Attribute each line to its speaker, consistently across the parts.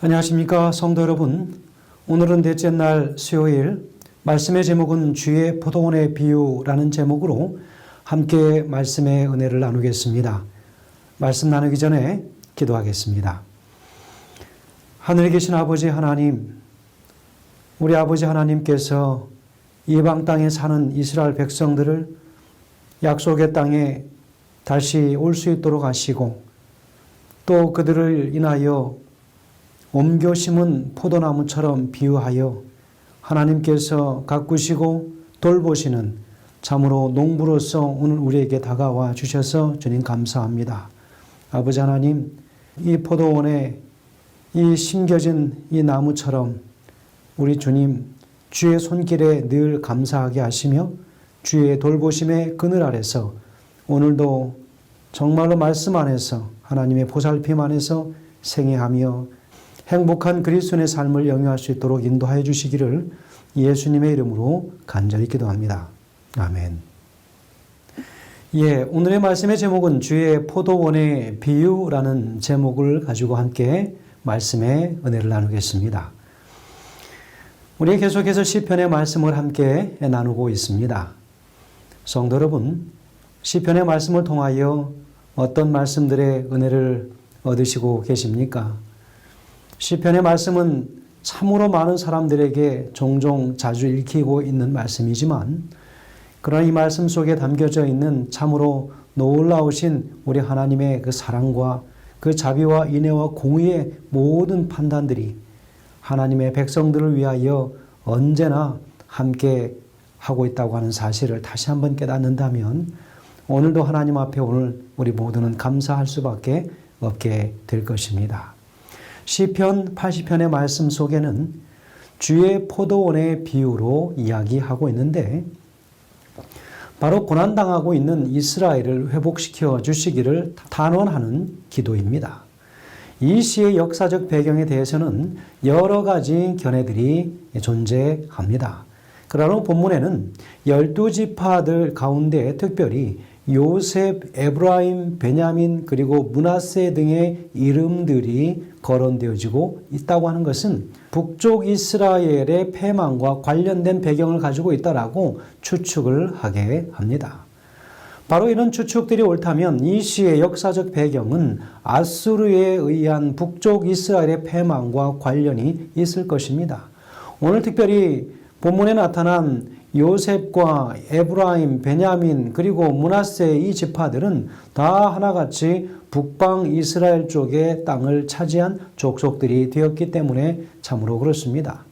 Speaker 1: 안녕하십니까 성도 여러분. 오늘은 넷째 날 수요일 말씀의 제목은 주의 포도원의 비유라는 제목으로 함께 말씀의 은혜를 나누겠습니다. 말씀 나누기 전에 기도하겠습니다. 하늘에 계신 아버지 하나님, 우리 아버지 하나님께서 이방 땅에 사는 이스라엘 백성들을 약속의 땅에 다시 올 수 있도록 하시고 또 그들을 인하여 옮겨 심은 포도나무처럼 비유하여 하나님께서 가꾸시고 돌보시는 참으로 농부로서 오늘 우리에게 다가와 주셔서 주님 감사합니다. 아버지 하나님, 이 포도원에 이 심겨진 이 나무처럼 우리 주님 주의 손길에 늘 감사하게 하시며 주의 돌보심의 그늘 아래서 오늘도 정말로 말씀 안에서 하나님의 보살핌 안에서 생애하며 행복한 그리스도의 삶을 영위할 수 있도록 인도하여 주시기를 예수님의 이름으로 간절히 기도합니다. 아멘. 예, 오늘의 말씀의 제목은 주의 포도원의 비유라는 제목을 가지고 함께 말씀의 은혜를 나누겠습니다. 우리 계속해서 시편의 말씀을 함께 나누고 있습니다. 성도 여러분, 시편의 말씀을 통하여 어떤 말씀들의 은혜를 얻으시고 계십니까? 시편의 말씀은 참으로 많은 사람들에게 종종 자주 읽히고 있는 말씀이지만 그러나 이 말씀 속에 담겨져 있는 참으로 놀라우신 우리 하나님의 그 사랑과 그 자비와 인애와 공의의 모든 판단들이 하나님의 백성들을 위하여 언제나 함께 하고 있다고 하는 사실을 다시 한번 깨닫는다면 오늘도 하나님 앞에 오늘 우리 모두는 감사할 수밖에 없게 될 것입니다. 시편 80편의 말씀 속에는 주의 포도원의 비유로 이야기하고 있는데 바로 고난당하고 있는 이스라엘을 회복시켜 주시기를 탄원하는 기도입니다. 이 시의 역사적 배경에 대해서는 여러 가지 견해들이 존재합니다. 그러나 본문에는 열두 지파들 가운데 특별히 요셉, 에브라임, 베냐민 그리고 문하세 등의 이름들이 거론되어지고 있다고 하는 것은 북쪽 이스라엘의 패망과 관련된 배경을 가지고 있다라고 추측을 하게 합니다. 바로 이런 추측들이 옳다면 이 시의 역사적 배경은 아수르에 의한 북쪽 이스라엘의 패망과 관련이 있을 것입니다. 오늘 특별히 본문에 나타난 요셉과 에브라임, 베냐민 그리고 문하세 이 지파들은 다 하나같이 북방 이스라엘 쪽의 땅을 차지한 족속들이 되었기 때문에 참으로 그렇습니다.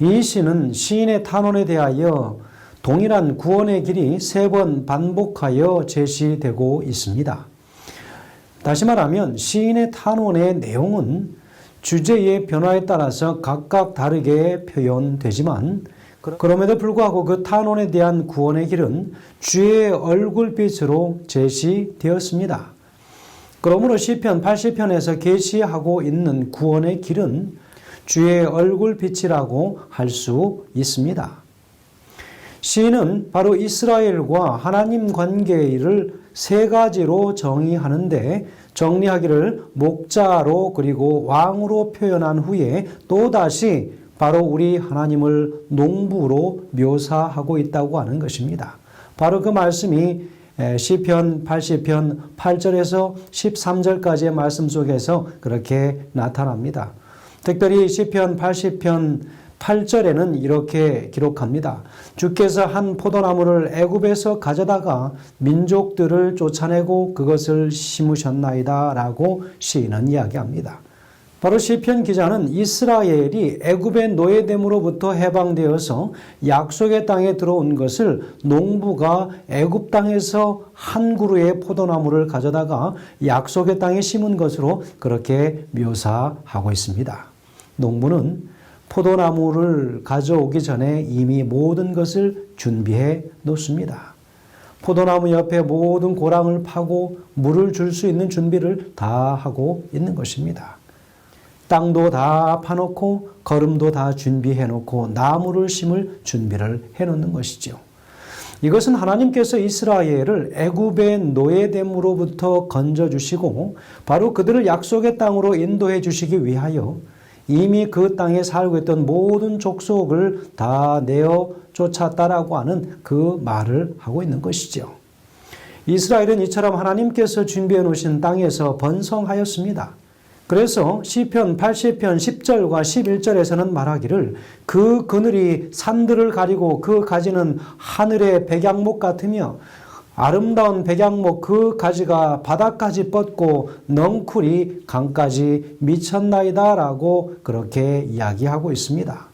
Speaker 1: 이 시는 시인의 탄원에 대하여 동일한 구원의 길이 세 번 반복하여 제시되고 있습니다. 다시 말하면 시인의 탄원의 내용은 주제의 변화에 따라서 각각 다르게 표현되지만 그럼에도 불구하고 그 탄원에 대한 구원의 길은 주의 얼굴빛으로 제시되었습니다. 그러므로 시편 80편에서 계시하고 있는 구원의 길은 주의 얼굴빛이라고 할 수 있습니다. 시인은 바로 이스라엘과 하나님 관계를 세 가지로 정의하는데 정리하기를 목자로 그리고 왕으로 표현한 후에 또다시 바로 우리 하나님을 농부로 묘사하고 있다고 하는 것입니다. 바로 그 말씀이 시편 80편 8절에서 13절까지의 말씀 속에서 그렇게 나타납니다. 특별히 시편 80편 8절에는 이렇게 기록합니다. 주께서 한 포도나무를 애굽에서 가져다가 민족들을 쫓아내고 그것을 심으셨나이다라고 시인은 이야기합니다. 바로 시편 기자는 이스라엘이 애굽의 노예됨으로부터 해방되어서 약속의 땅에 들어온 것을 농부가 애굽 땅에서 한 그루의 포도나무를 가져다가 약속의 땅에 심은 것으로 그렇게 묘사하고 있습니다. 농부는 포도나무를 가져오기 전에 이미 모든 것을 준비해 놓습니다. 포도나무 옆에 모든 고랑을 파고 물을 줄 수 있는 준비를 다 하고 있는 것입니다. 땅도 다 파놓고 걸음도 다 준비해 놓고 나무를 심을 준비를 해 놓는 것이죠. 이것은 하나님께서 이스라엘을 애굽의 노예됨으로부터 건져 주시고 바로 그들을 약속의 땅으로 인도해 주시기 위하여 이미 그 땅에 살고 있던 모든 족속을 다 내어 쫓았다라고 하는 그 말을 하고 있는 것이죠. 이스라엘은 이처럼 하나님께서 준비해 놓으신 땅에서 번성하였습니다. 그래서 시편 80편 10절과 11절에서는 말하기를 그 그늘이 산들을 가리고 그 가지는 하늘의 백양목 같으며 아름다운 백양목 그 가지가 바닥까지 뻗고 넝쿨이 강까지 미쳤나이다라고 그렇게 이야기하고 있습니다.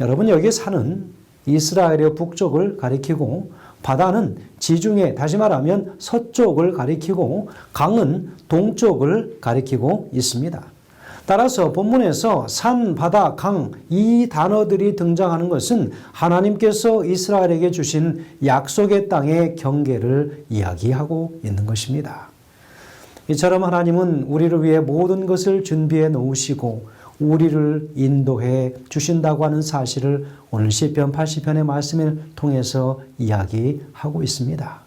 Speaker 1: 여러분 여기 산은 이스라엘의 북쪽을 가리키고 바다는 지중해 다시 말하면 서쪽을 가리키고 강은 동쪽을 가리키고 있습니다. 따라서 본문에서 산, 바다, 강 이 단어들이 등장하는 것은 하나님께서 이스라엘에게 주신 약속의 땅의 경계를 이야기하고 있는 것입니다. 이처럼 하나님은 우리를 위해 모든 것을 준비해 놓으시고 우리를 인도해 주신다고 하는 사실을 오늘 시편 80편의 말씀을 통해서 이야기하고 있습니다.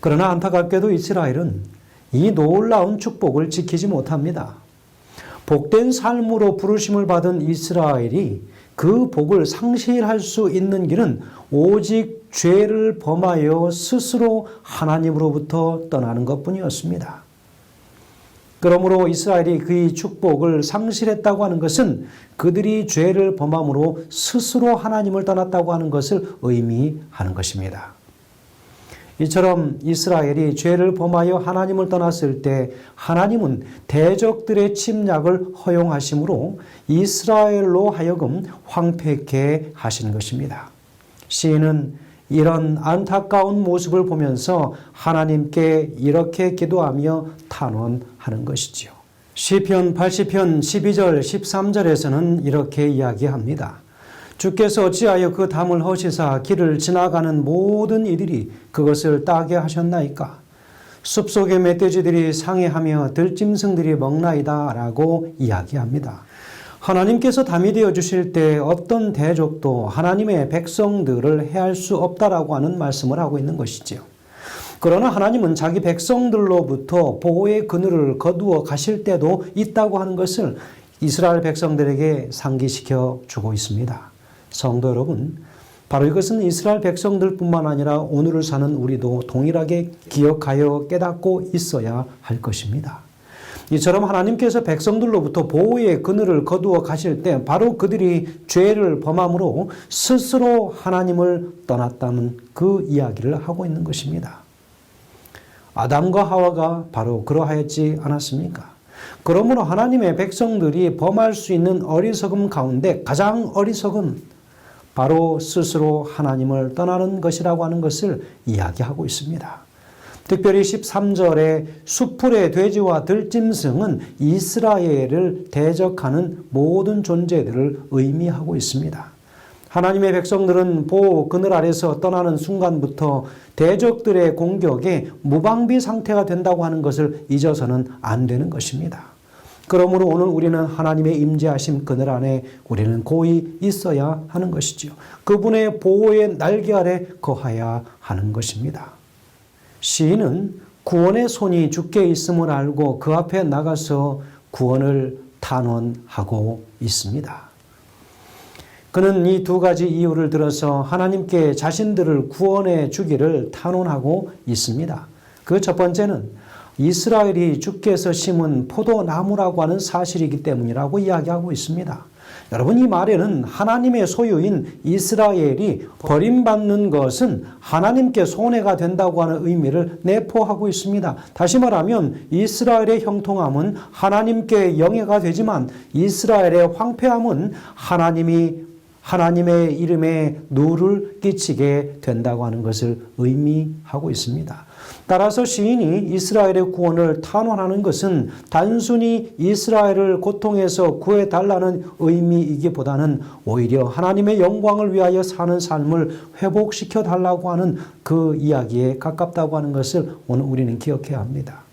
Speaker 1: 그러나 안타깝게도 이스라엘은 이 놀라운 축복을 지키지 못합니다. 복된 삶으로 부르심을 받은 이스라엘이 그 복을 상실할 수 있는 길은 오직 죄를 범하여 스스로 하나님으로부터 떠나는 것 뿐이었습니다. 그러므로 이스라엘이 그의 축복을 상실했다고 하는 것은 그들이 죄를 범함으로 스스로 하나님을 떠났다고 하는 것을 의미하는 것입니다. 이처럼 이스라엘이 죄를 범하여 하나님을 떠났을 때 하나님은 대적들의 침략을 허용하심으로 이스라엘로 하여금 황폐케 하시는 것입니다. 시인은 이런 안타까운 모습을 보면서 하나님께 이렇게 기도하며 탄원하는 것이지요. 시편 80편 12절 13절에서는 이렇게 이야기합니다. 주께서 어찌하여 그 담을 허시사 길을 지나가는 모든 이들이 그것을 따게 하셨나이까? 숲속의 멧돼지들이 상해하며 들짐승들이 먹나이다 라고 이야기합니다. 하나님께서 담이 되어 주실 때 어떤 대적도 하나님의 백성들을 해할 수 없다라고 하는 말씀을 하고 있는 것이지요. 그러나 하나님은 자기 백성들로부터 보호의 그늘을 거두어 가실 때도 있다고 하는 것을 이스라엘 백성들에게 상기시켜 주고 있습니다. 성도 여러분, 바로 이것은 이스라엘 백성들뿐만 아니라 오늘을 사는 우리도 동일하게 기억하여 깨닫고 있어야 할 것입니다. 이처럼 하나님께서 백성들로부터 보호의 그늘을 거두어 가실 때 바로 그들이 죄를 범함으로 스스로 하나님을 떠났다는 그 이야기를 하고 있는 것입니다. 아담과 하와가 바로 그러하였지 않았습니까? 그러므로 하나님의 백성들이 범할 수 있는 어리석음 가운데 가장 어리석은 바로 스스로 하나님을 떠나는 것이라고 하는 것을 이야기하고 있습니다. 특별히 13절에 수풀의 돼지와 들짐승은 이스라엘을 대적하는 모든 존재들을 의미하고 있습니다. 하나님의 백성들은 보호 그늘 아래서 떠나는 순간부터 대적들의 공격에 무방비 상태가 된다고 하는 것을 잊어서는 안 되는 것입니다. 그러므로 오늘 우리는 하나님의 임재하심 그늘 안에 우리는 고이 있어야 하는 것이지요. 그분의 보호의 날개 아래 거하야 하는 것입니다. 시인은 구원의 손이 주께 있음을 알고 그 앞에 나가서 구원을 탄원하고 있습니다. 그는 이 두 가지 이유를 들어서 하나님께 자신들을 구원해 주기를 탄원하고 있습니다. 그 첫 번째는 이스라엘이 주께서 심은 포도나무라고 하는 사실이기 때문이라고 이야기하고 있습니다. 여러분 이 말에는 하나님의 소유인 이스라엘이 버림받는 것은 하나님께 손해가 된다고 하는 의미를 내포하고 있습니다. 다시 말하면 이스라엘의 형통함은 하나님께 영예가 되지만 이스라엘의 황폐함은 하나님이 하나님의 이름에 누를 끼치게 된다고 하는 것을 의미하고 있습니다. 따라서 시인이 이스라엘의 구원을 탄원하는 것은 단순히 이스라엘을 고통에서 구해달라는 의미이기보다는 오히려 하나님의 영광을 위하여 사는 삶을 회복시켜 달라고 하는 그 이야기에 가깝다고 하는 것을 오늘 우리는 기억해야 합니다.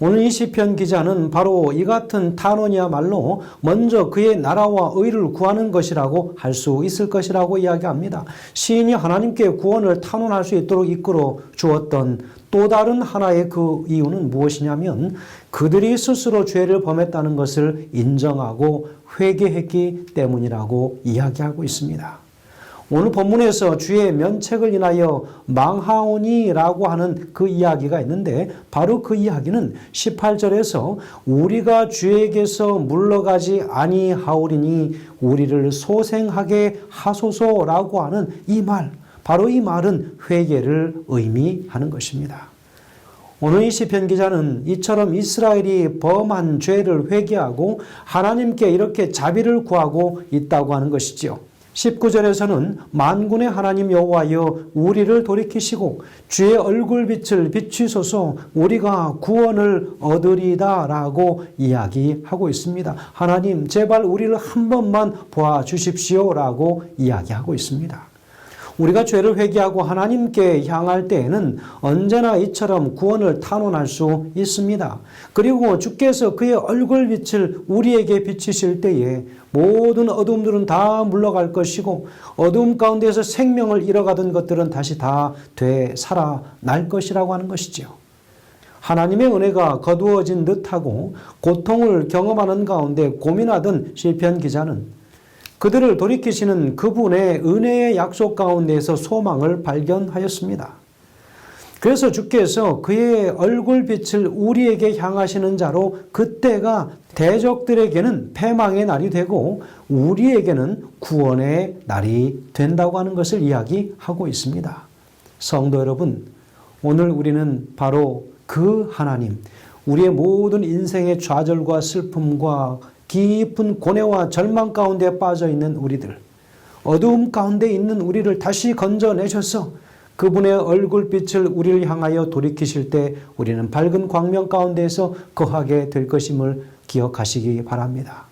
Speaker 1: 오늘 이 시편 기자는 바로 이 같은 탄원이야말로 먼저 그의 나라와 의를 구하는 것이라고 할 수 있을 것이라고 이야기합니다. 시인이 하나님께 구원을 탄원할 수 있도록 이끌어 주었던 또 다른 하나의 그 이유는 무엇이냐면 그들이 스스로 죄를 범했다는 것을 인정하고 회개했기 때문이라고 이야기하고 있습니다. 오늘 본문에서 주의 면책을 인하여 망하오니라고 하는 그 이야기가 있는데 바로 그 이야기는 18절에서 우리가 주에게서 물러가지 아니하오리니 우리를 소생하게 하소서라고 하는 이 말, 바로 이 말은 회개를 의미하는 것입니다. 오늘 이 시편 기자는 이처럼 이스라엘이 범한 죄를 회개하고 하나님께 이렇게 자비를 구하고 있다고 하는 것이지요. 19절에서는 만군의 하나님 여호와여 우리를 돌이키시고 주의 얼굴빛을 비추소서 우리가 구원을 얻으리다라고 이야기하고 있습니다. 하나님 제발 우리를 한 번만 보아 주십시오라고 이야기하고 있습니다. 우리가 죄를 회개하고 하나님께 향할 때에는 언제나 이처럼 구원을 탄원할 수 있습니다. 그리고 주께서 그의 얼굴 빛을 우리에게 비치실 때에 모든 어둠들은 다 물러갈 것이고 어둠 가운데서 생명을 잃어가던 것들은 다시 다 되살아날 것이라고 하는 것이지요. 하나님의 은혜가 거두어진 듯하고 고통을 경험하는 가운데 고민하던 시편 기자는 그들을 돌이키시는 그분의 은혜의 약속 가운데에서 소망을 발견하였습니다. 그래서 주께서 그의 얼굴빛을 우리에게 향하시는 자로 그때가 대적들에게는 패망의 날이 되고 우리에게는 구원의 날이 된다고 하는 것을 이야기하고 있습니다. 성도 여러분, 오늘 우리는 바로 그 하나님, 우리의 모든 인생의 좌절과 슬픔과 깊은 고뇌와 절망 가운데 빠져 있는 우리들, 어두움 가운데 있는 우리를 다시 건져내셔서 그분의 얼굴빛을 우리를 향하여 돌이키실 때 우리는 밝은 광명 가운데에서 거하게 될 것임을 기억하시기 바랍니다.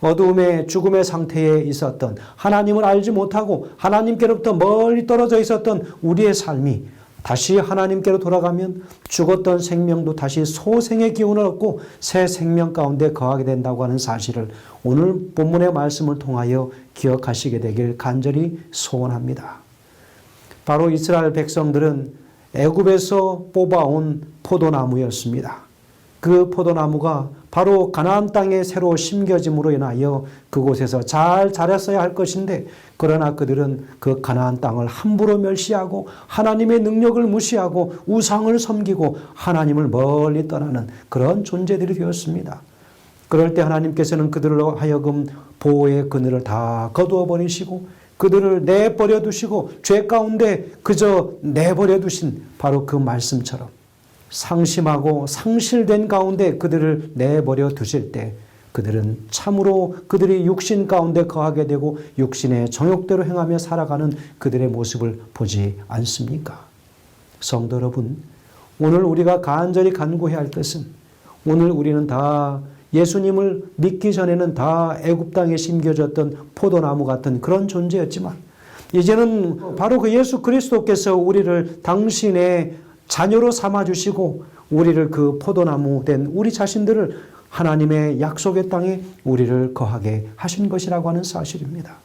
Speaker 1: 어두움의 죽음의 상태에 있었던 하나님을 알지 못하고 하나님께로부터 멀리 떨어져 있었던 우리의 삶이 다시 하나님께로 돌아가면 죽었던 생명도 다시 소생의 기운을 얻고 새 생명 가운데 거하게 된다고 하는 사실을 오늘 본문의 말씀을 통하여 기억하시게 되길 간절히 소원합니다. 바로 이스라엘 백성들은 애굽에서 뽑아온 포도나무였습니다. 그 포도나무가 바로 가나안 땅에 새로 심겨짐으로 인하여 그곳에서 잘 자랐어야 할 것인데 그러나 그들은 그 가나안 땅을 함부로 멸시하고 하나님의 능력을 무시하고 우상을 섬기고 하나님을 멀리 떠나는 그런 존재들이 되었습니다. 그럴 때 하나님께서는 그들로 하여금 보호의 그늘을 다 거두어 버리시고 그들을 내버려 두시고 죄 가운데 그저 내버려 두신 바로 그 말씀처럼 상심하고 상실된 가운데 그들을 내버려 두실 때 그들은 참으로 그들이 육신 가운데 거하게 되고 육신의 정욕대로 행하며 살아가는 그들의 모습을 보지 않습니까? 성도 여러분, 오늘 우리가 간절히 간구해야 할 것은 오늘 우리는 다 예수님을 믿기 전에는 다 애굽 땅에 심겨졌던 포도나무 같은 그런 존재였지만 이제는 바로 그 예수 그리스도께서 우리를 당신의 자녀로 삼아 주시고 우리를 그 포도나무 된 우리 자신들을 하나님의 약속의 땅에 우리를 거하게 하신 것이라고 하는 사실입니다.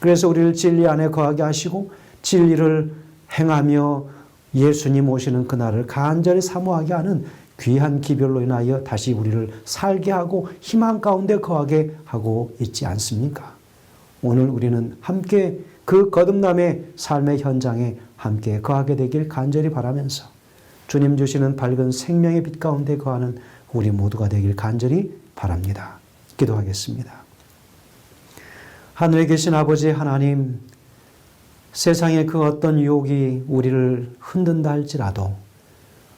Speaker 1: 그래서 우리를 진리 안에 거하게 하시고 진리를 행하며 예수님 오시는 그날을 간절히 사모하게 하는 귀한 기별로 인하여 다시 우리를 살게 하고 희망 가운데 거하게 하고 있지 않습니까? 오늘 우리는 함께 그 거듭남의 삶의 현장에 함께 거하게 되길 간절히 바라면서 주님 주시는 밝은 생명의 빛 가운데 거하는 우리 모두가 되길 간절히 바랍니다. 기도하겠습니다. 하늘에 계신 아버지 하나님, 세상의 그 어떤 유혹이 우리를 흔든다 할지라도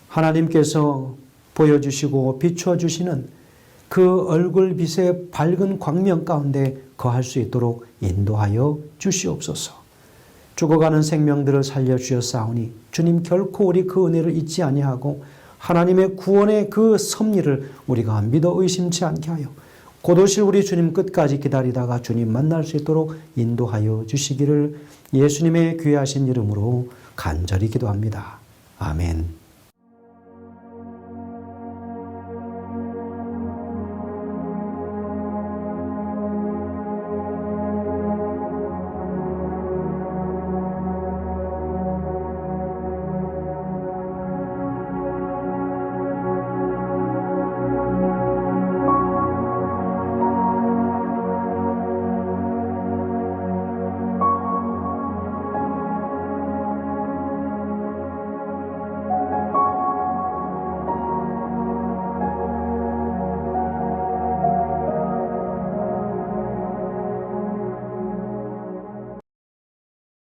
Speaker 1: 하나님께서 보여주시고 비추어 주시는 그 얼굴 빛의 밝은 광명 가운데 거할 수 있도록 인도하여 주시옵소서. 죽어가는 생명들을 살려 주셨사오니 주님 결코 우리 그 은혜를 잊지 아니하고 하나님의 구원의 그 섭리를 우리가 믿어 의심치 않게 하여 곧 오실 우리 주님 끝까지 기다리다가 주님 만날 수 있도록 인도하여 주시기를 예수님의 귀하신 이름으로 간절히 기도합니다. 아멘.